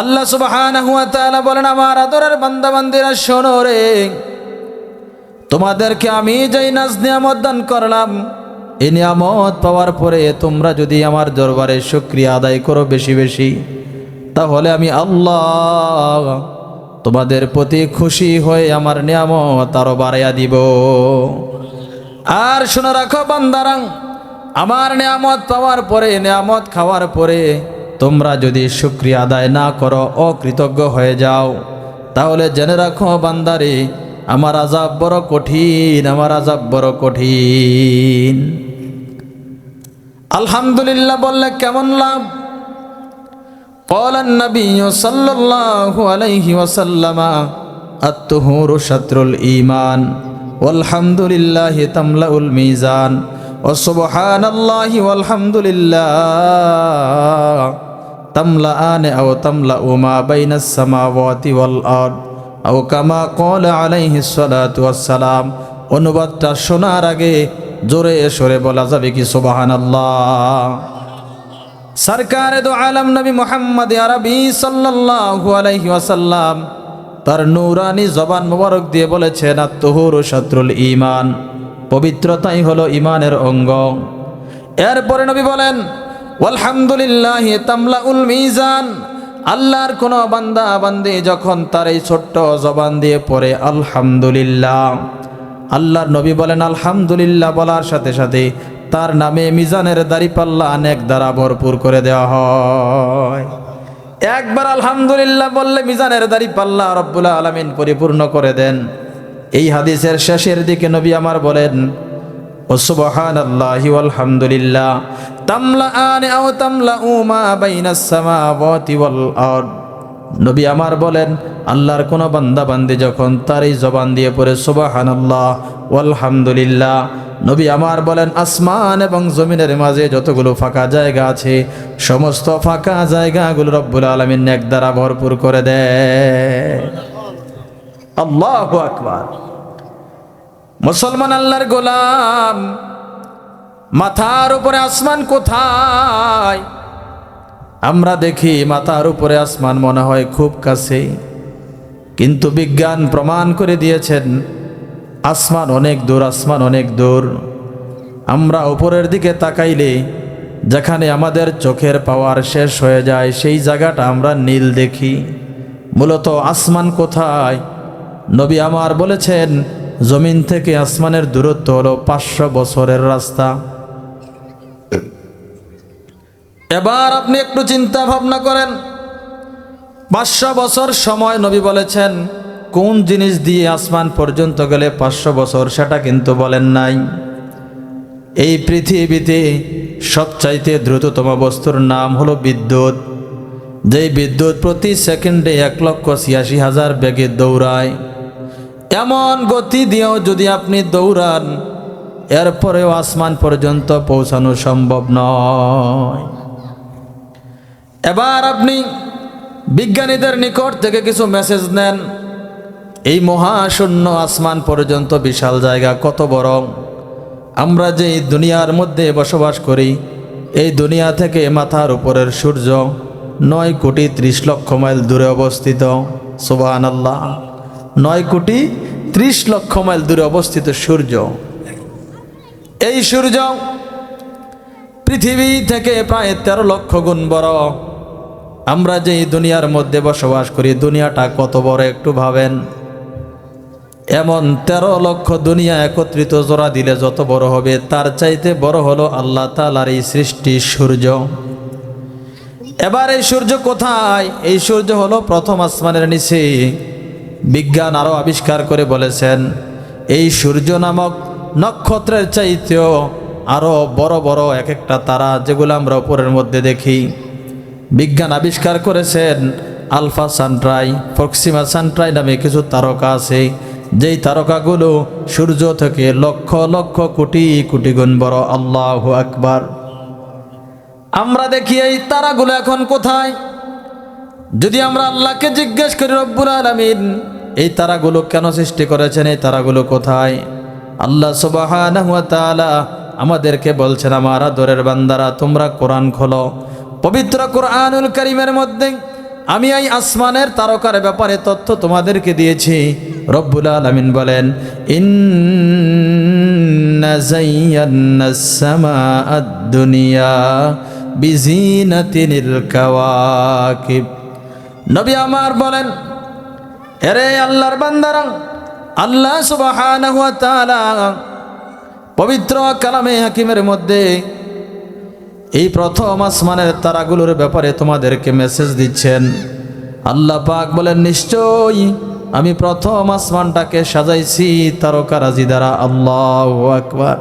আল্লাহ সুবহানাহু বলেন, আমার আদরের বান্দা বান্দিরা শোনো রে। তোমাদেরকে আমি যেই নাজ নিয়ামত দান করলাম এই নিয়ামত পাওয়ার পরে তোমরা যদি আমার দরবারে শুক্রিয়া আদায় করো বেশি বেশি, তাহলে আমি আল্লাহ তোমাদের প্রতি খুশি হয়ে আমার নিয়ামত আরও বাড়াইয়া দিব। আর শুনে রাখো বান্দারাং, আমার নিয়ামত পাওয়ার পরে, নিয়ামত খাওয়ার পরে তোমরা যদি শুক্রিয়া আদায় না করো অকৃতজ্ঞ হয়ে যাও তাহলে জেনে রাখো বান্দারে আমার আজাব বড় কঠিন আমার আজাব বড় কঠিন আলহামদুলিল্লাহ বললে কেমন লাভ قال النبي صلى الله عليه وسلم الطهور شطر الإيمان والحمد لله تملأ الميزان وسبحان الله والحمد لله তামলা আনে আও তামলা উমা বাইনাস সামাওয়াতি ওয়াল আরদ। আও কামা কল আলাইহি সালাতু ওয়াসসালাম। অনুবাদটা শোনার আগে জোরে সরে বলা যাবে কি সুবহানাল্লাহ। সরকারে দো আলম নবী মোহাম্মদ আরবি সাল্লাল্লাহু আলাইহি ওয়াসাল্লাম তার নূরানি জবান মোবারক দিয়ে বলেছেন আত্মহুর শত্রুল ইমান পবিত্রতাই হলো ইমানের অঙ্গ। এরপরে নবী বলেন আলহামদুলিল্লাহ তামলাউল মিজান। আল্লাহর কোন বান্দা বান্দি যখন তার এই ছোট্ট জবান দিয়ে পড়ে, আলহামদুলিল্লাহ। আল্লাহর নবী বলেন, আলহামদুলিল্লাহ বলার সাথে সাথে তার নামে মিজানের দাড়ি পাল্লা অনেক দ্বারা ভরপুর করে দেওয়া হয়। একবার আলহামদুলিল্লাহ বললে মিজানের দাড়ি পাল্লা রব্বুল আলমিন পরিপূর্ণ করে দেন। এই হাদিসের শেষের দিকে নবী আমার বলেন, ও সুবহান আল্লাহি আলহামদুলিল্লাহ তামলা আনে আও তামলা উমা বাইনাস সামাওয়াতি ওয়াল আরদ। নবী আমার বলেন, আল্লাহর কোন বান্দা বান্দি যখন তার এই জবান দিয়ে পড়ে সুবাহান আল্লাহ আলহামদুলিল্লাহ নবী আমার বলেন, আসমান এবং জমিনের মাঝে যতগুলো ফাঁকা জায়গা আছে, সমস্ত ফাঁকা জায়গাগুলো রব্বুল আলমিন এক দ্বারা ভরপুর করে দেয় আল্লাহ আকবার। মুসলমান আল্লাহর গোলাম। মাথার উপরে আসমান কোথায়? আমরা দেখি মাথার উপরে আসমান মনে হয় খুব কাছে। কিন্তু বিজ্ঞান প্রমাণ করে দিয়েছেন, আসমান অনেক দূর, আসমান অনেক দূর। আমরা উপরের দিকে তাকাইলে, যেখানে আমাদের চোখের পাওয়ার শেষ হয়ে যায়, সেই জায়গাটা আমরা নীল দেখি। মূলত আসমান কোথায়? নবী আমার বলেছেন, জমিন থেকে আসমানের দূরত্ব হলো পাঁচশো বছরের রাস্তা। এবার আপনি একটু চিন্তা ভাবনা করেন। পাঁচশো বছর সময় নবী বলেছেন, কোন জিনিস দিয়ে আসমান পর্যন্ত গেলে পাঁচশো বছর সেটা কিন্তু বলেন নাই। এই পৃথিবীতে সবচাইতে দ্রুততম বস্তুর নাম হলো বিদ্যুৎ। যেই বিদ্যুৎ প্রতি সেকেন্ডে এক লক্ষ ছিয়াশি হাজার বেগে দৌড়ায়। এমন গতি দিয়েও যদি আপনি দৌড়ান, এরপরেও আসমান পর্যন্ত পৌঁছানো সম্ভব নয়। এবার আপনি বিজ্ঞানীদের নিকট থেকে কিছু মেসেজ নেন। এই মহাশূন্য আসমান পর্যন্ত বিশাল জায়গা, কত বড়? আমরা যে এই দুনিয়ার মধ্যে বসবাস করি, এই দুনিয়া থেকে মাথার উপরের সূর্য নয় কোটি ত্রিশ লক্ষ মাইল দূরে অবস্থিত। সুবাহান আল্লাহ নয় কোটি ত্রিশ লক্ষ মাইল দূরে অবস্থিত সূর্য। এই সূর্য পৃথিবী থেকে প্রায় তেরো লক্ষ গুণ বড়। আমরা যে এই দুনিয়ার মধ্যে বসবাস করি, দুনিয়াটা কত বড় একটু ভাবেন। এমন তেরো লক্ষ দুনিয়া একত্রিত জোড়া দিলে যত বড় হবে, তার চাইতে বড় হলো আল্লাহ তালার এই সৃষ্টি সূর্য। এবার এই সূর্য কোথায়? এই সূর্য হলো প্রথম আসমানের নিচে। বিজ্ঞান আরও আবিষ্কার করে বলেছেন, এই সূর্য নামক নক্ষত্রের চাইতেও আরও বড় বড় এক একটা তারা, যেগুলো আমরা উপরের মধ্যে দেখি। বিজ্ঞান আবিষ্কার করেছেন আলফা সানট্রাই ফক্সিমা সানট্রাই নামে কিছু তারকা আছে। যেই তারকাগুলো সূর্য থেকে লক্ষ লক্ষ কোটি কোটি গুণ বড়। আল্লাহ আকবার। আমরা দেখি এই তারাগুলো এখন কোথায়? যদি আমরা আল্লাহকে জিজ্ঞেস করি, রব্বুল আলমিন, এই তারাগুলো কেন সৃষ্টি করেছেন? এই তারাগুলো কোথায়? আল্লাহ সুবাহ আমাদেরকে বলছেন, আমার আদরের বান্দারা, তোমরা কোরআন খোলো। পবিত্র কোরআনুল করিমের মধ্যে আমি এই আসমানের তারকার ব্যাপারে তথ্য তোমাদেরকে দিয়েছি। রব্বুল আলমিন বলেন দুনিয়া বিজিনাতিনিল কাওয়াকিব। নবী আমার বলেন, এরে আল্লাহর বান্দারা, আল্লাহ সুবহানাহু ওয়া তাআলা পবিত্র কালামে হাকিমের মধ্যে এই প্রথম আসমানের তারাগুলোর ব্যাপারে তোমাদেরকে মেসেজ দিচ্ছেন। আল্লাহ পাক বলেন, নিশ্চয়ই আমি প্রথম আসমানটাকে সাজাইছি তারকারাজি দ্বারা। আল্লাহ আকবার।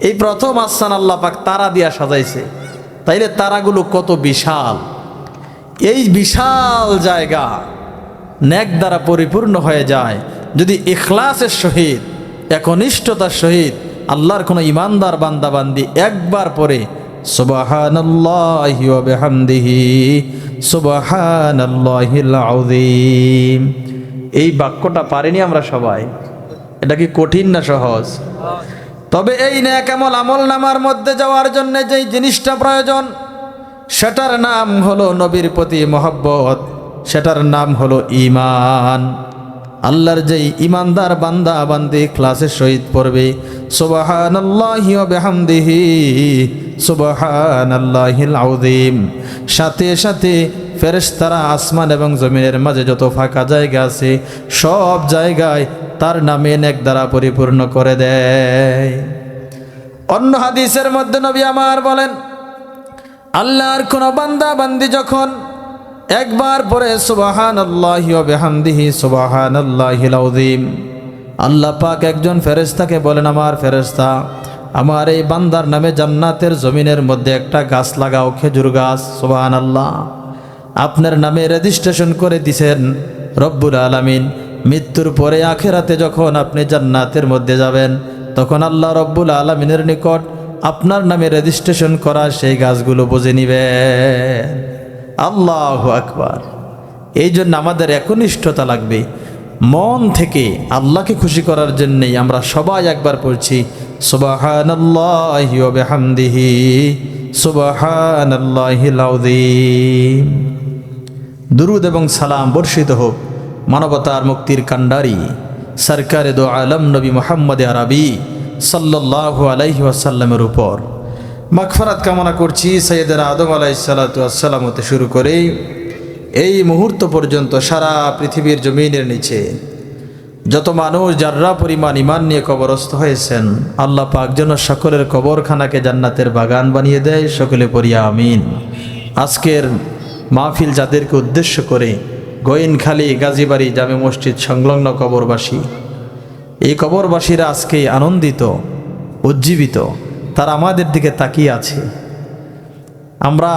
এই প্রথম আসমান আল্লাহ পাক তারা দিয়া সাজাইছে। তাইলে তারাগুলো কত বিশাল। এই বিশাল জায়গা ন্যাক দ্বারা পরিপূর্ণ হয়ে যায়। যদি ইখলাসের সহিত, একনিষ্ঠতার সহিত আল্লাহর কোনো ইমানদার বান্দাবান্দি একবার পরে সুবহানাল্লাহি ওয়া বিহামদিহি, সুবহানাল্লাহিল আযীম। এই বাক্যটা পারিনি আমরা সবাই। এটা কি কঠিন না সহজ? তবে এই ন্যাক আমল আমল নামার মধ্যে যাওয়ার জন্য যেই জিনিসটা প্রয়োজন, সেটার নাম হলো নবীর প্রতি মহব্বত, সেটার নাম হলো ইমান আল্লাহর যেই ইমানদার বান্দা বান্দি ক্লাসের সহিত পড়বে, সুবহানাল্লাহি ওয়া বিহামদিহি, সুবহানাল্লাহিল আযীম। সাথে সাথে ফেরেশতারা আসমান এবং জমিনের মাঝে যত ফাঁকা জায়গা আছে, সব জায়গায় তার নামে নেক দ্বারা পরিপূর্ণ করে দেয়। অন্য হাদিসের মধ্যে নবী আমার বলেন, আল্লাহর কোন বান্দা বান্দি যখন একবার পরে সুবাহান আল্লাহ বেহামদিহি সুবাহান আল্লাহিম আল্লাহ পাক একজন ফেরেস্তাকে বলেন, আমার ফেরেস্তা আমার এই বান্দার নামে জান্নাতের জমিনের মধ্যে একটা গাছ লাগাও, খেজুর গাছ সুবাহান আল্লাহ আপনার নামে রেজিস্ট্রেশন করে দিছেন রব্বুল আলামিন। মৃত্যুর পরে আখেরাতে যখন আপনি জান্নাতের মধ্যে যাবেন, তখন আল্লাহ রব্বুল আলমিনের নিকট আপনার নামে রেজিস্ট্রেশন করা সেই গাছগুলো বুঝে নিবেন। আল্লাহ আকবার। এই জন্য আমাদের একনিষ্ঠতা লাগবে। মন থেকে আল্লাহকে খুশি করার জন্যেই আমরা সবাই একবার পড়ছি সুবহানাল্লাহিল আযীম। দুরুদ এবং সালাম বর্ষিত হোক, মানবতার মুক্তির কাণ্ডারি, সরকারে দো আলম নবী মোহাম্মদ আরবি, সাল্লাল্লাহু আলাইহি ওয়াসাল্লামের উপর। মাগফারাত কামনা করছি সৈয়দের আদম আলাইসাল্লাম হতে শুরু করে এই মুহূর্ত পর্যন্ত সারা পৃথিবীর জমিনের নিচে যত মানুষ যার্রা পরিমাণ ইমান নিয়ে কবরস্থ হয়েছেন, আল্লাহ পাক যেন সকলের কবরখানাকে জান্নাতের বাগান বানিয়ে দেয়, সকলে পড়িয়া আমিন। আজকের মাহফিল যাদেরকে উদ্দেশ্য করে গোয়েনখালী গাজীবাড়ি জামে মসজিদ সংলগ্ন কবরবাসী, এই কবরবাসীরা আজকে আনন্দিত, উজ্জীবিত তারা আমাদের দিকে তাকিয়ে আছে। আমরা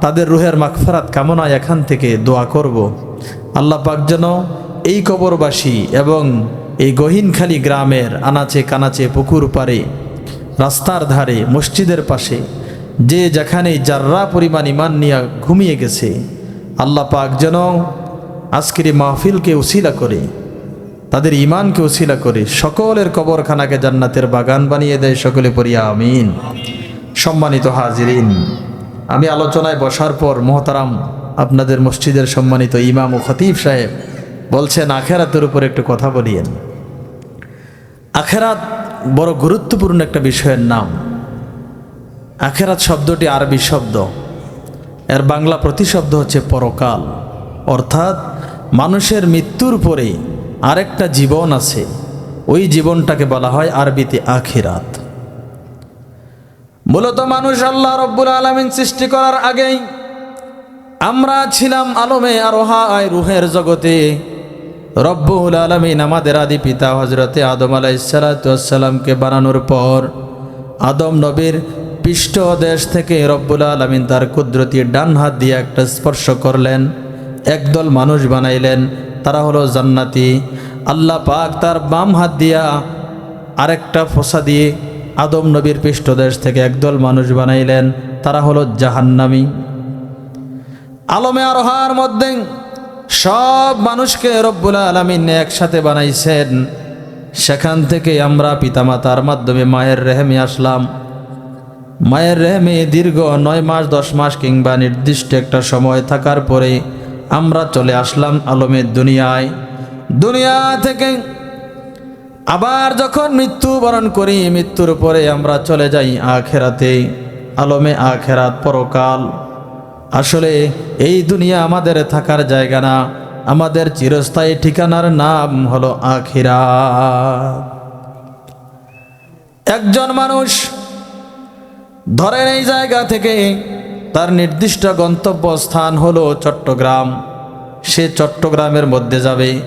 তাদের রুহের মাগফরাত কামনায় এখান থেকে দোয়া করব। আল্লাহ পাক যেন এই কবরবাসী এবং এই গহীনখালী গ্রামের আনাচে কানাচে পুকুর পারে রাস্তার ধারে, মসজিদের পাশে, যে যেখানে যার্রা পরিমাণ ইমান নিয়ে ঘুমিয়ে গেছে, আল্লাহ পাক যেন আজকের মাহফিলকে উসিলা করে তাদের ইমানকে উসিলা করে সকলের কবরখানাকে জান্নাতের বাগান বানিয়ে দেয় সকলে পড়িয়া আমিন। সম্মানিত হাজিরিন, আমি আলোচনায় বসার পর মোহতারাম আপনাদের মসজিদের সম্মানিত ইমাম ও খতিব সাহেব বলছেন, আখেরাতের উপর একটু কথা বলিয়েন। আখেরাত বড় গুরুত্বপূর্ণ একটা বিষয়ের নাম। আখেরাত শব্দটি আরবি শব্দ। এর বাংলা প্রতিশব্দ হচ্ছে পরকাল। অর্থাৎ মানুষের মৃত্যুর পরে আরেকটা জীবন আছে, ওই জীবনটাকে বলা হয় আরবিতে আখিরাত। মূলত মানুষ আল্লাহ রব্বুল আলমিন সৃষ্টি করার আগেই আমরা ছিলাম আলমে আর আরোহায় রুহের জগতে। রব্বুল আলমিন আমাদের আদি পিতা হজরতে আদম আলাইসালাতামকে বানানোর পর আদম নবীর পৃষ্ঠ দেশ থেকে রব্বুল আলমিন তার কুদরতি ডান হাত দিয়ে একটা স্পর্শ করলেন, একদল মানুষ বানাইলেন তারা হলো জান্নাতি। আল্লাহ পাক তার বাম হাত দিয়া আরেকটা ফোসা দিয়ে আদম নবীর পৃষ্ঠদেশ থেকে একদল মানুষ বানাইলেন, তারা হলো জাহান্নামী। আলমে আরোহার মধ্যে সব মানুষকে রব্বুল আলমিন একসাথে বানাইছেন। সেখান থেকে আমরা পিতামাতার মাধ্যমে মায়ের রেহেমে আসলাম। মায়ের রেহেমে দীর্ঘ নয় মাস, দশ মাস কিংবা নির্দিষ্ট একটা সময় থাকার পরে আমরা চলে আসলাম আলমের দুনিয়ায়। দুনিয়া থেকে আবার যখন মৃত্যুবরণ করি, মৃত্যুর পরে আমরা চলে যাই আখেরাতে। আলমে আখেরাত পরকাল। আসলে এই দুনিয়া আমাদের থাকার জায়গা না, আমাদের চিরস্থায়ী ঠিকানার নাম হলো আখিরা একজন মানুষ ধরেন এই জায়গা থেকে তার নির্দিষ্ট গন্তব্যস্থান হলো চট্টগ্রাম। সে চট্টগ্রামের মধ্যে যাবে।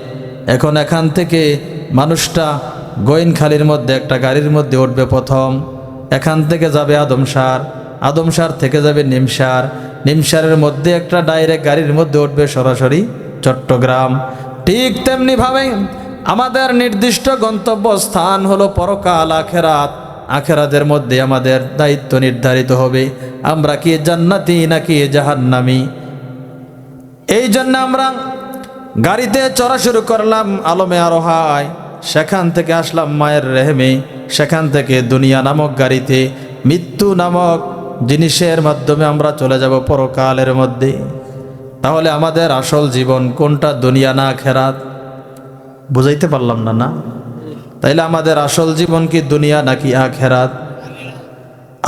এখন এখান থেকে মানুষটা গোয়েনখালির মধ্যে, একটা গাড়ির মধ্যে উঠবে প্রথম। এখান থেকে যাবে আদমসার। আদমসার থেকে যাবে নিমসার। নিমসারের মধ্যে একটা ডাইরেক্ট গাড়ির মধ্যে উঠবে সরাসরি চট্টগ্রাম। ঠিক তেমনিভাবে আমাদের নির্দিষ্ট গন্তব্য স্থান হলো পরকাল আখেরাত। আখেরাতের মধ্যে আমাদের দায়িত্ব নির্ধারিত হবে। আমরা কি জান্নাতি নাকি জাহান্নামি? এই জন্য আমরা গাড়িতে চড়া শুরু করলাম, আলমে আরোহায়। সেখান থেকে আসলাম মায়ের রেহেমে। সেখান থেকে দুনিয়া নামক গাড়িতে, মৃত্যু নামক জিনিসের মাধ্যমে আমরা চলে যাব পরকালের মধ্যে। তাহলে আমাদের আসল জীবন কোনটা? দুনিয়া না খেরাত বুঝাইতে পারলাম না না? তাইলে আমাদের আসল জীবন কি দুনিয়া নাকি আখেরাত?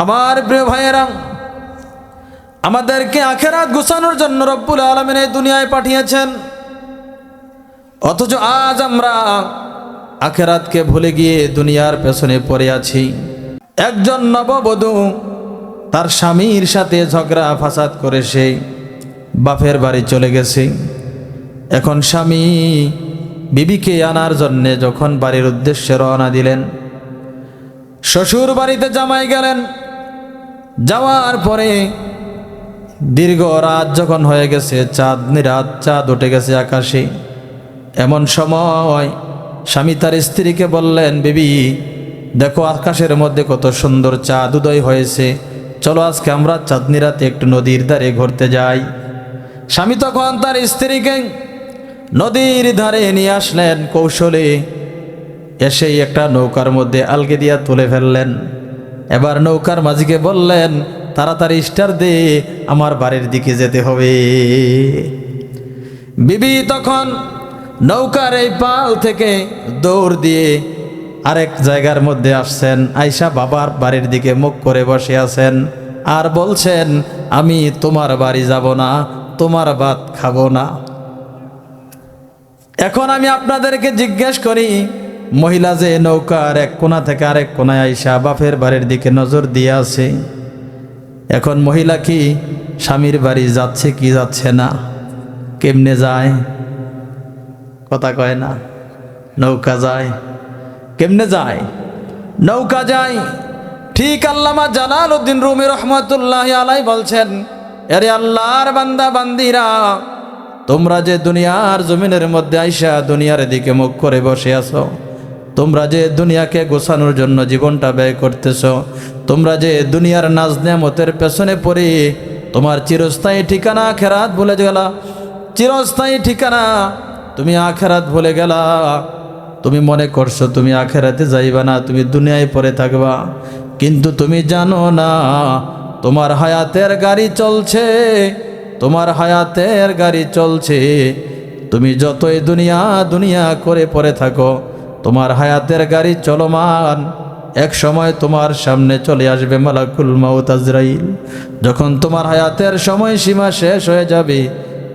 আমার প্রিয় ভাইয়েরা, আমাদেরকে আখেরাত গুছানোর জন্য রব্বুল আলমিন এই দুনিয়ায় পাঠিয়েছেন। অথচ আজ আমরা আখেরাতকে ভুলে গিয়ে দুনিয়ার পেছনে পড়ে আছি। একজন নববধূ তার স্বামীর সাথে ঝগড়া ফাসাদ করে সে বাপের বাড়ি চলে গেছে। এখন স্বামী বিবিকে আনার জন্যে যখন বাড়ির উদ্দেশ্যে রওনা দিলেন, শ্বশুর বাড়িতে জামাই গেলেন। যাওয়ার পরে দীর্ঘ রাত যখন হয়ে গেছে চাঁদনি রাত চাঁদ উঠে গেছে আকাশে। এমন সময় স্বামী তার স্ত্রীকে বললেন, বিবি, দেখো আকাশের মধ্যে কত সুন্দর চাঁদ উদয় হয়েছে। চলো আজকে আমরা চাঁদনি রাতে একটু নদীর ধারে ঘুরতে যাই। স্বামী তখন তার স্ত্রীকে নদীর ধারে নিয়ে আসলেন কৌশলে। এসেই একটা নৌকার মধ্যে আলগে দিয়া তুলে ফেললেন। এবার নৌকার মাঝিকে বললেন, তাড়াতাড়ি স্টার দে, আমার বাড়ির দিকে যেতে হবে। বিবি তখন নৌকার এই পাল থেকে দৌড় দিয়ে আরেক জায়গার মধ্যে আসছেন। আয়সা বাবার বাড়ির দিকে মুখ করে বসে আছেন আর বলছেন, আমি তোমার বাড়ি যাব না, তোমার ভাত খাব না। এখন আমি আপনাদেরকে জিজ্ঞেস করি, মহিলা যে নৌকার এক কোনা থেকে আরেক কোনায় আইসা বাপের বাড়ির দিকে নজর দিয়ে আছে, এখন মহিলা কি স্বামীর বাড়ি যাচ্ছে কি যাচ্ছে না? কেমনে যায়? কথা কয় না। নৌকা যায়। কেমনে যায়? নৌকা যায়। ঠিক আল্লামা জালাল উদ্দিন রুমি রহমতুল্লাহ আলাই বলছেন আরে আল্লাহর বান্দা, বান্দিরা তোমরা যে দুনিয়ার জমিনের মধ্যে আইসা দুনিয়ার দিকে মুখ করে বসে আছো, তোমরা যে দুনিয়াকে গোছানোর জন্য জীবনটা ব্যয় করতেছ, তোমরা যে দুনিয়ার নাজ নেমতের পেছনে পড়ে তোমার চিরস্থায়ী ঠিকানা আখেরাত ভুলে গেলা, চিরস্থায়ী ঠিকানা তুমি আখেরাত ভুলে গেলা। তুমি মনে করছ তুমি আখেরাতে যাইবা না, তুমি দুনিয়ায় পরে থাকবা, কিন্তু তুমি জানো না তোমার হায়াতের গাড়ি চলছে। তোমার হায়াতের গাড়ি চলছে। তুমি যতই দুনিয়া দুনিয়া করে পড়ে থাকো, তোমার হায়াতের গাড়ি চলমান। এক সময় তোমার সামনে চলে আসবে মালাকুল মাউত আজরাইল। যখন তোমার হায়াতের সময় সীমা শেষ হয়ে যাবে,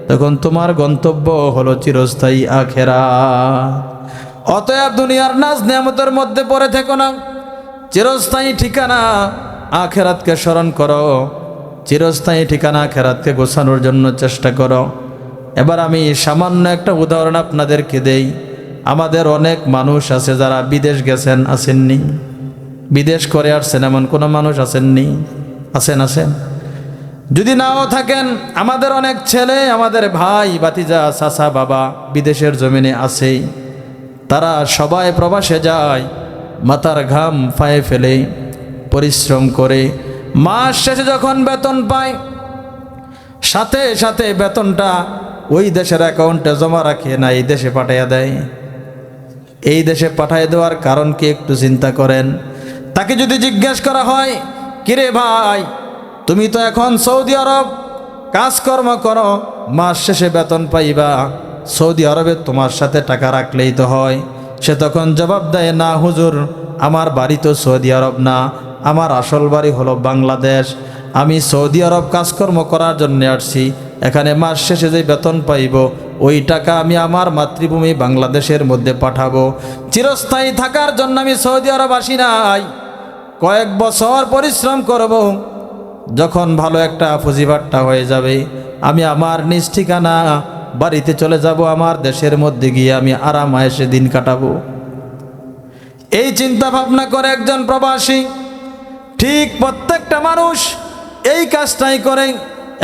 তখন তোমার গন্তব্য হলো চিরস্থায়ী আখেরা। অতএব দুনিয়ার নাজ নিয়ামতের মধ্যে পড়ে থেকো না। চিরস্থায়ী ঠিকানা আখেরাতকে স্মরণ করো। চিরস্থায়ী ঠিকানা খেরাতকে গোছানোর জন্য চেষ্টা করো। এবার আমি সামান্য একটা উদাহরণ আপনাদেরকে দেই। আমাদের অনেক মানুষ আছে যারা বিদেশ গেছেন, আসেননি। বিদেশ করে আসছেন এমন কোনো মানুষ আসেননি। আছেন আছেন যদি নাও থাকেন, আমাদের অনেক ছেলে, আমাদের ভাই বাতিজা চাচা, বাবা বিদেশের জমিনে আছেই। তারা সবাই প্রবাসে যায়, মাথার ঘাম পায়ে ফেলে, পরিশ্রম করে মাস শেষে যখন বেতন পায়, সাথে সাথে বেতনটা ওই দেশের অ্যাকাউন্টে জমা রাখে না, এই দেশে পাঠাইয়া দেয়। এই দেশে পাঠাই দেওয়ার কারণ কি একটু চিন্তা করেন? তাকে যদি জিজ্ঞেস করা হয়, কিরে ভাই, তুমি তো এখন সৌদি আরব, কাজকর্ম করো, মাস শেষে বেতন পাইবা। সৌদি আরবে তোমার সাথে টাকা রাখলেই তো হয়। সে তখন জবাব দেয়, না হুজুর, আমার বাড়ি তো সৌদি আরব না আমার আসল বাড়ি হলো বাংলাদেশ। আমি সৌদি আরব কাজকর্ম করার জন্য আসছি। এখানে মাস শেষে যে বেতন পাইব, ওই টাকা আমি আমার মাতৃভূমি বাংলাদেশের মধ্যে পাঠাবো। চিরস্থায়ী থাকার জন্য আমি সৌদি আরব আসি নাই। কয়েক বছর পরিশ্রম করব, যখন ভালো একটা ফুজিবাট্টা হয়ে যাবে। আমি আমার নিজ ঠিকানা, বাড়িতে চলে যাব, আমার দেশের মধ্যে গিয়ে আমি আরাম আয়েসে দিন কাটাবো। এই চিন্তা ভাবনা করে একজন প্রবাসী ঠিক প্রত্যেকটা মানুষ এই কাজটাই করে।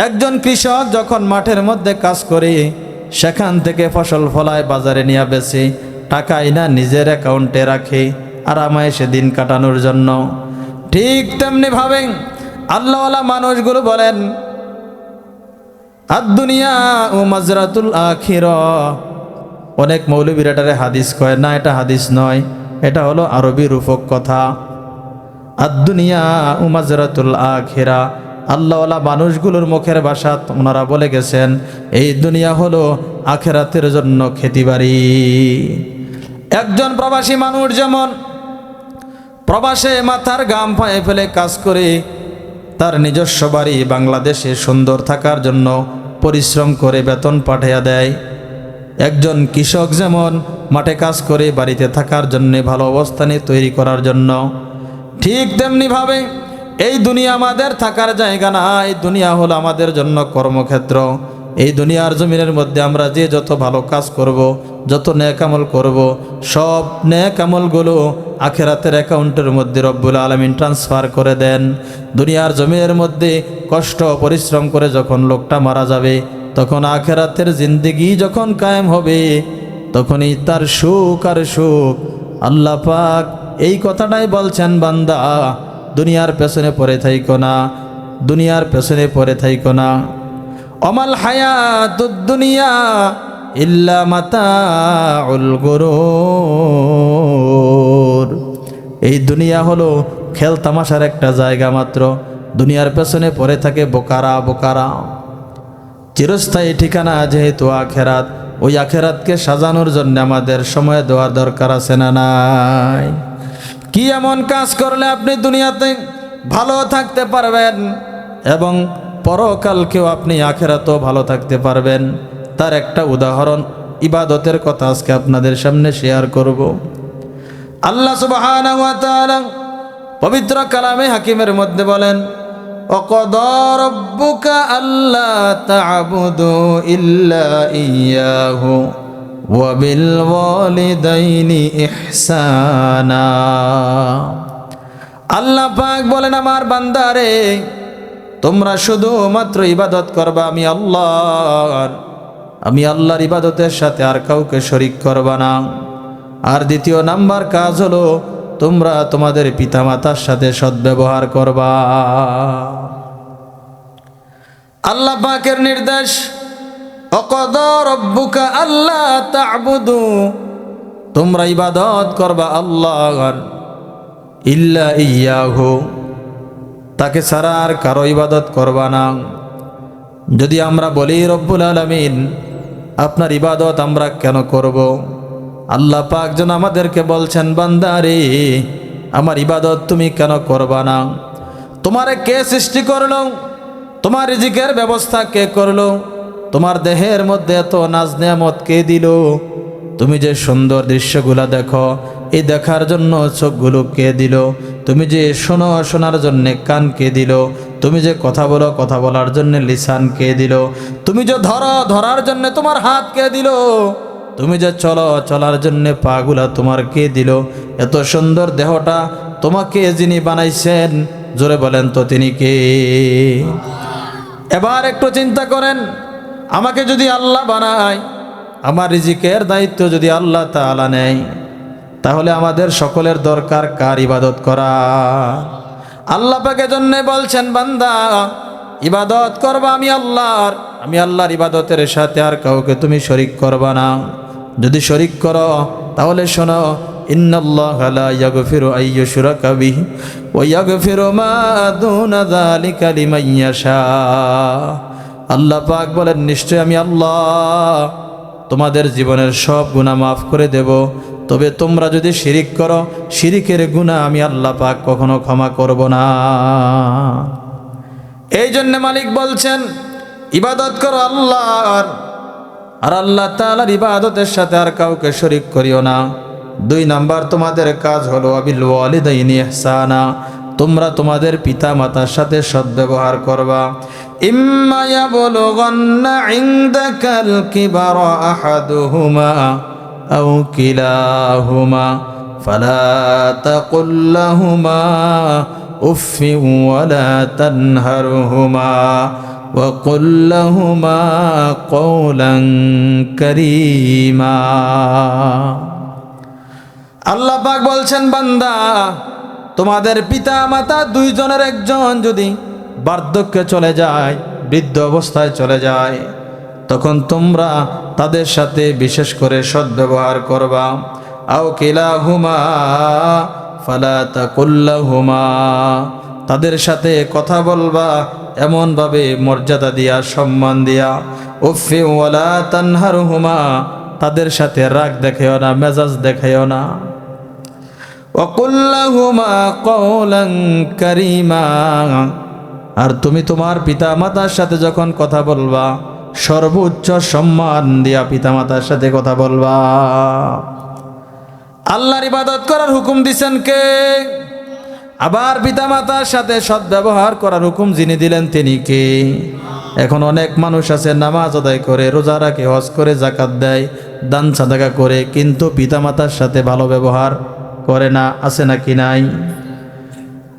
একজন কৃষক যখন মাঠের মধ্যে কাজ করে, সেখান থেকে ফসল ফলায় বাজারে নিয়ে বেছে টাকা না নিজের অ্যাকাউন্টে রাখে, আরামায় সে দিন কাটানোর জন্য। ঠিক তেমনি ভাবে আল্লাহওয়ালা মানুষগুলো বলেন দুনিয়া ও মাজরাতুল আখির। অনেক মৌলবীর এটারে হাদিস কয়, না, এটা হাদিস নয়, এটা হলো আরবি রূপক কথা। আদুনিয়া উমাজরাতুল আখেরা। আল্লাহওয়ালা মানুষগুলোর মুখের ভাষা ওনারা বলে গেছেন, এই দুনিয়া হলো আখেরাতের জন্য খেতিবাড়ি। একজন প্রবাসী মানুষ যেমন প্রবাসে মাথার গাম পায়ে ফেলে কাজ করে, তার নিজস্ব বাড়ি বাংলাদেশে সুন্দর থাকার জন্য পরিশ্রম করে বেতন পাঠিয়ে দেয়। একজন কৃষক যেমন মাঠে কাজ করে বাড়িতে থাকার জন্য ভালো অবস্থানে তৈরি করার জন্য ঠিক তেমনিভাবে এই দুনিয়া আমাদের থাকার জায়গা না, এই দুনিয়া হলো আমাদের জন্য কর্মক্ষেত্র। এই দুনিয়ার জমিনের মধ্যে আমরা যে যত ভালো কাজ করব, যত ন্যাকামল করব, সব ন্যাকামলগুলো আখেরাতের অ্যাকাউন্টের মধ্যে রব্বুল আলমিন ট্রান্সফার করে দেন। দুনিয়ার জমিনের মধ্যে কষ্ট, পরিশ্রম করে যখন লোকটা মারা যাবে, তখন আখেরাতের জিন্দিগি যখন কায়েম হবে, তখনই তার সুখ আর সুখ আল্লাহ পাক এই কথাটাই বলছেন বান্দা, দুনিয়ার পেছনে পড়ে থাইকো না, দুনিয়ার পেছনে পড়ে থাইকো না। অমাল হায়াত দুনিয়া ইল্লা মাতা গরুর। এই দুনিয়া হলো খেল তামাশার একটা জায়গা মাত্র, দুনিয়ার পেছনে পড়ে থাকে বোকারা বোকারা। চিরস্থায়ী ঠিকানা যেহেতু আখেরাত, ওই আখেরাতকে সাজানোর জন্য আমাদের সময় দেওয়ার দরকার আছে না নাই? কি এমন কাজ করলে আপনি দুনিয়াতে ভালো থাকতে পারবেন? এবং পরকালকেও আপনি আখেরাতেও ভালো থাকতে পারবেন। তার একটা উদাহরণ ইবাদতের কথা আজকে আপনাদের সামনে শেয়ার করব। আল্লাহ সুবাহ পবিত্র কালামে হাকিমের মধ্যে বলেন অকদরব্বুকা আল্লাহ তাবুদু ইল্লা ইয়াহু। আল্লাহ পাক বলেন, আমার বান্দারে, তোমরা শুধু মাত্র ইবাদত করবা, আমি আল্লাহর আমি আল্লাহর ইবাদতের সাথে আর কাউকে শরিক করবা না। আর দ্বিতীয় নাম্বার কাজ হলো, তোমরা তোমাদের পিতামাতার সাথে সদ্ব্যবহার করবা। আল্লাহ পাকের নির্দেশ অকদর আল্লাহ তোমরা ইবাদত করবা আল্লাহর, ইল্লা ইয়াহু। তাকে ছাড়া আর কারও ইবাদত করবা না। যদি আমরা বলি, রব্বুল আলমিন, আপনার ইবাদত আমরা কেন করব। আল্লাহ পাক যেন আমাদেরকে বলছেন, বান্দারে, আমার ইবাদত তুমি কেন করবা না? তোমারে কে সৃষ্টি করল? তোমার রিজিকের ব্যবস্থা কে করল? তোমার দেহের মধ্যে এত নাজ নেয়ামত কে দিল? তুমি যে সুন্দর দৃশ্যগুলা দেখো, এই দেখার জন্য চোখগুলো কে দিল? তুমি যে শোনো, শোনার জন্যে কান কে দিল? তুমি যে কথা বলো, কথা বলার জন্য লিসান কে দিল? তুমি যে ধরো, ধরার জন্য তোমার হাত কে দিল? তুমি যে চলো, চলার জন্যে পাগুলা তোমার কে দিল? এত সুন্দর দেহটা তোমাকে যিনি বানাইছেন, জোরে বলেন তো তিনি কে? এবার একটু চিন্তা করেন। আমাকে যদি আল্লাহ বানায়, আমার রিজিকের দায়িত্ব যদি আল্লাহ তাআলা নেয়, তাহলে আমাদের সকলের দরকার কার ইবাদত করা? আল্লাহ পাকে জন্য বলছেন, বান্দা, ইবাদত করবা আমি আল্লাহর আমি আল্লাহর ইবাদতের সাথে আর কাউকে তুমি শরিক করবা না। যদি শরিক করো, তাহলে শোনো, ইন্নাল্লাহ আল্লাহ পাক বলেন নিশ্চয় আমি আল্লাহ। তোমাদের জীবনের সব গুণা মাফ করে দেব। তবে তোমরা যদি শিরিক করো, শিরিকের গুণা আমি আল্লাহ পাক কখনো ক্ষমা করব না। এই জন্য মালিক বলছেন, ইবাদত করো আল্লাহর। আর আল্লাহ তাআলার ইবাদতের সাথে আর কাউকে শরিক করিও না। দুই নাম্বার তোমাদের কাজ হলো আবিল ওয়ালিদাইনি ইহসানা। তোমরা তোমাদের পিতা মাতার সাথে সদ্ব্যবহার করবা ইম্মা ইয়াবলুগান্না ইনদাকাল কিবারা আহাদুহুমা আও কিলাহুমা ফালা তাকুল লাহুমা উফিন ওয়ালা তানহারহুমা وقل لهما قولا كريما আল্লাহ পাক বলছেন বান্দা তোমাদের পিতা মাতা দুইজনের একজন যদি বার্ধক্যে চলে যায়, বৃদ্ধ অবস্থায় চলে যায়, তখন তোমরা তাদের সাথে বিশেষ করে সদ্ব্যবহার করবা। আও কিলা হুমা ফালা তাকুল্লাহুমা, তাদের সাথে কথা বলবা, এমনভাবে মর্যাদা দিয়া, সম্মান দিয়া। উফি ওয়ালা তানহার হুমা তাদের সাথে রাগ দেখাইও না, মেজাজ দেখাইও না। আর তুমি তোমার পিতা মাতার সাথে যখন কথা বলবা, সর্বোচ্চ সম্মান দিয়া পিতা মাতার সাথে কথা বলবা। আল্লাহর ইবাদত করার হুকুম দিছেন কে? আবার পিতামাতার সাথে সদ্ব্যবহার করার হুকুম যিনি দিলেন তিনি কে? এখন অনেক মানুষ আছে, নামাজ আদায় করে, রোজা রাখে, হজ করে জাকাত দেয়, দান সাদাকা করে, কিন্তু পিতামাতার সাথে ভালো ব্যবহার করে না, আছে নাকি নাই?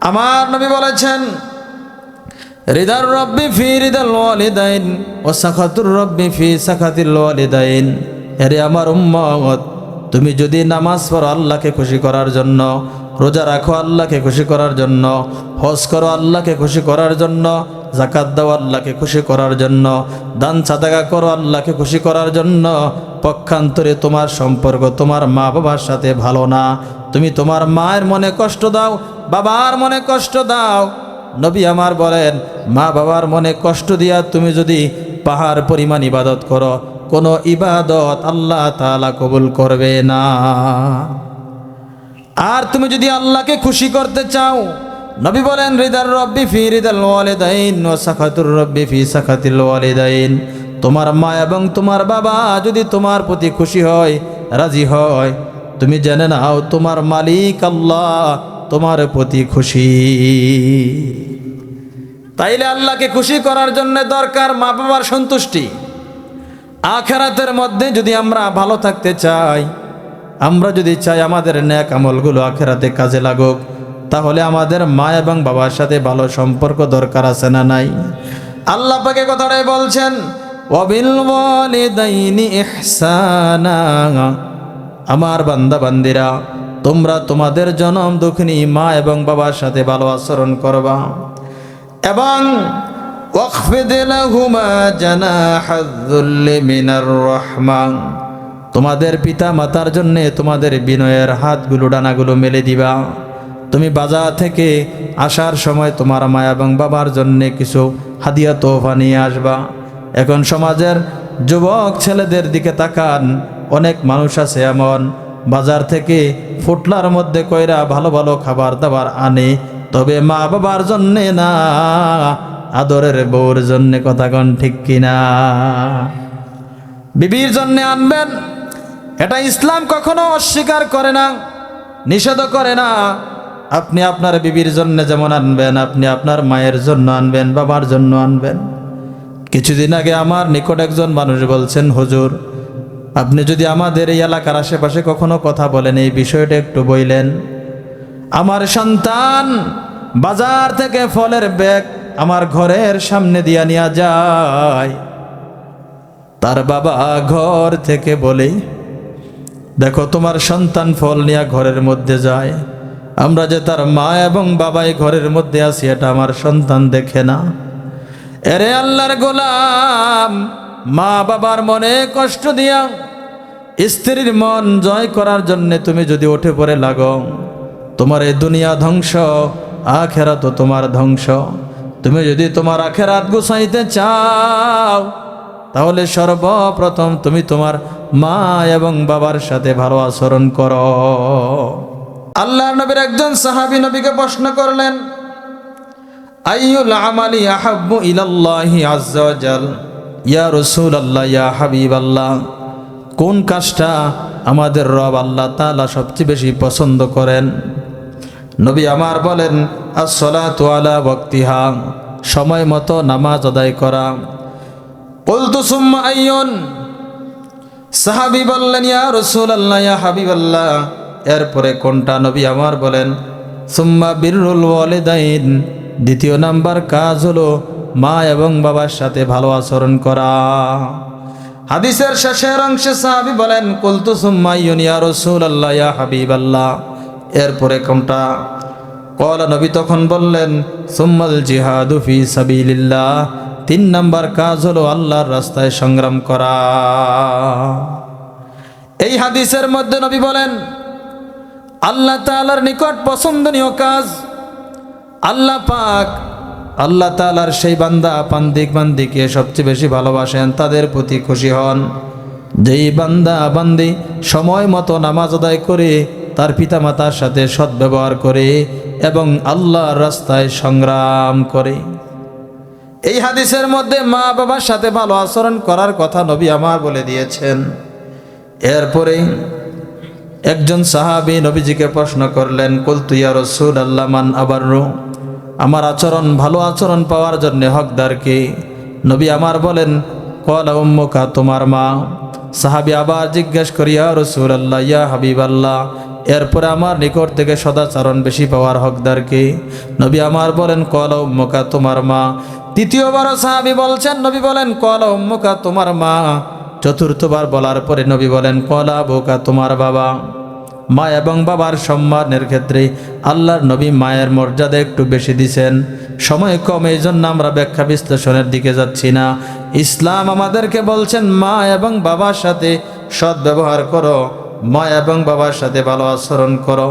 আমার নবী বলেছেন, রিদার রব্বি ফি রিদাল ওয়ালিদাইন ও সাখাতুর রব্বি ফি সাখাতিল ওয়ালিদাইন। এরে আমার উম্মত, তুমি যদি নামাজ পড়ো আল্লাহকে খুশি করার জন্য, রোজা রাখো আল্লাহকে খুশি করার জন্য, হজ করো আল্লাহকে খুশি করার জন্য জাকাত দাও আল্লাহকে খুশি করার জন্য, দান সাদাকা করো আল্লাহকে খুশি করার জন্য, পক্ষান্তরে তোমার সম্পর্ক তোমার মা বাবার সাথে ভালো না। তুমি তোমার মায়ের মনে কষ্ট দাও, বাবার মনে কষ্ট দাও। নবী আমার বলেন, মা বাবার মনে কষ্ট দিয়া তুমি যদি পাহাড় পরিমাণ ইবাদত করো, কোনো ইবাদত আল্লাহ তাআলা কবুল করবে না। আর তুমি যদি আল্লাহকে খুশি করতে চাও, নবী বলেন হৃদার রব্বি ফি হৃদাল সাখাতুর রব্বি ফি সাখাতিল তোমার মা এবং তোমার বাবা যদি তোমার প্রতি খুশি হয়, রাজি হয়। তুমি জেনে নাও, তোমার মালিক আল্লাহ তোমার প্রতি খুশি। তাইলে আল্লাহকে খুশি করার জন্য দরকার মা বাবার সন্তুষ্টি। আখেরাতের মধ্যে যদি আমরা ভালো থাকতে চাই, আমরা যদি চাই আমাদের ন্যাক আমলগুলো আখেরাতে কাজে লাগুক, তাহলে আমাদের মা এবং বাবার সাথে ভালো সম্পর্ক দরকার আছে না নাই? আল্লাহ পাকে কথাটাই বলছেন ইহসানা। আমার বান্দা বান্দিরা, তোমরা তোমাদের জনম দুঃখিনী মা এবং বাবার সাথে ভালো আচরণ করবা। এবং তোমাদের পিতা মাতার জন্যে তোমাদের বিনয়ের হাতগুলো, ডানাগুলো মেলে দিবা। তুমি বাজার থেকে আসার সময় তোমার মা এবং বাবার জন্যে কিছু হাদিয়া তোহফা নিয়ে আসবা। এখন সমাজের যুবক ছেলেদের দিকে তাকান অনেক মানুষ আছে এমন। বাজার থেকে ফুটলার মধ্যে কইরা ভালো ভালো খাবার দাবার আনে। তবে মা বাবার জন্যে না, আদরের বউর জন্যে কথা কন ঠিক কিনা। বিবির জন্যে আনবেন, এটা ইসলাম কখনো অস্বীকার করে না নিষেধ করে না। আপনি আপনার বিবির জন্য যেমন আনবেন, আপনি আপনার মায়ের জন্য আনবেন, বাবার জন্য আনবেন। কিছুদিন আগে আমার নিকট একজন মানুষ বলছেন, হুজুর আপনি যদি আমাদের এই এলাকার আশেপাশে কখনো কথা বলেন, এই বিষয়টা একটু বইলেন। আমার সন্তান বাজার থেকে ফলের ব্যাগ আমার ঘরের সামনে দিয়া নিয়ে যায়। তার বাবা ঘর থেকে বলে, দেখো, তোমার সন্তান ফল নিয়ে ঘরের মধ্যে যায়। আমরা যে তার মা এবং বাবাই ঘরের মধ্যে আছি, এটা আমার সন্তান দেখে না। এরে আল্লাহর গোলাম মা বাবার মনে কষ্ট দিয়া স্ত্রীর মন জয় করার জন্য তুমি যদি উঠে পড়ে লাগো, তোমার এই দুনিয়া ধ্বংস আখেরা তো তোমার ধ্বংস। তুমি যদি তোমার আখেরাত গুছাইতে চাও, তাহলে সর্বপ্রথম তুমি তোমার মা এবং বাবার সাথে ভালো আচরণ করো। আল্লাহ নবীর একজন সাহাবী নবীকে প্রশ্ন করলেন, আইয়ুল আমালি আহাব্বু ইলাল্লাহি আজ্জা ওয়া জাল ইয়া ইয়া হাবিবাল্লাহ, কোন কাজটা আমাদের রব আল্লাহ তালা সবচেয়ে বেশি পছন্দ করেন? নবী আমার বলেন, আসসালাতু আলা ওয়াক্তিহা সময় মতো নামাজ আদায় করা। সুম্মা আইয়ুন সাহাবী বললেন, ইয়া রাসূলুল্লাহ, ইয়া হাবিবাল্লাহ এরপরে কোনটা নবী আমার বলেন, সুম্মা বিররুল ওয়ালিদাইন দ্বিতীয় নাম্বার কাজ হলো মা এবং বাবার সাথে ভালো আচরণ করা। হাদিসের শেষের অংশে সাহাবী বলেন, কুলতু সুম্মা আইয়ুন ইয়া রাসূলুল্লাহ, ইয়া হাবিবাল্লাহ। এরপরে কোনটা কলা নবী তখন বললেন, সুম্মাল জিহাদু ফি সাবিলিল্লাহ। তিন নাম্বার কাজ হলো আল্লাহর রাস্তায় সংগ্রাম করা। এই হাদিসের মধ্যে নবী বলেন, আল্লাহ তাআলার নিকট পছন্দনীয় কাজ আল্লাহ পাক আল্লাহ তাআলার সেই বান্দা পান্দিক বান্দিকে সবচেয়ে বেশি ভালোবাসেন, তাদের প্রতি খুশি হন। যেই বান্দা বান্দি সময় মতো নামাজ আদায় করে, তার পিতামাতার সাথে সদ্ব্যবহার করে এবং আল্লাহর রাস্তায় সংগ্রাম করে। এই হাদিসের মধ্যে মা বাবার সাথে ভালো আচরণ করার কথা নবী আমার বলে দিয়েছেন। এরপরে একজন সাহাবি নবীজিকে প্রশ্ন করলেন কুলতুয়া রসুল আল্লাহ মান আবার আমার আচরণ ভালো আচরণ পাওয়ার জন্য হকদারকে নবী আমার বলেন, কলা উম্মুকা, তোমার মা। সাহাবি আবার জিজ্ঞেস করিয়া রসুল আল্লাহ ইয়া হাবিব আল্লাহ এরপরে আমার নিকট থেকে সদাচরণ বেশি পাওয়ার হকদারকে নবী আমার বলেন, কলা উম্মুকা, তোমার মা। তৃতীয়বার সাহাবি বলছেন, নবী বলেন, কলা উম্মুকা, তোমার মা। চতুর্থবার বলার পরে নবী বলেন, কলা বোকা তোমার বাবা। মা এবং বাবার সম্মানের ক্ষেত্রে আল্লাহর নবী মায়ের মর্যাদা একটু বেশি দিছেন। সময় কম এই জন্য আমরা ব্যাখ্যা বিশ্লেষণের দিকে যাচ্ছি না। ইসলাম আমাদেরকে বলছেন, মা এবং বাবার সাথে সদ্ব্যবহার করো, মা এবং বাবার সাথে ভালো আচরণ করো।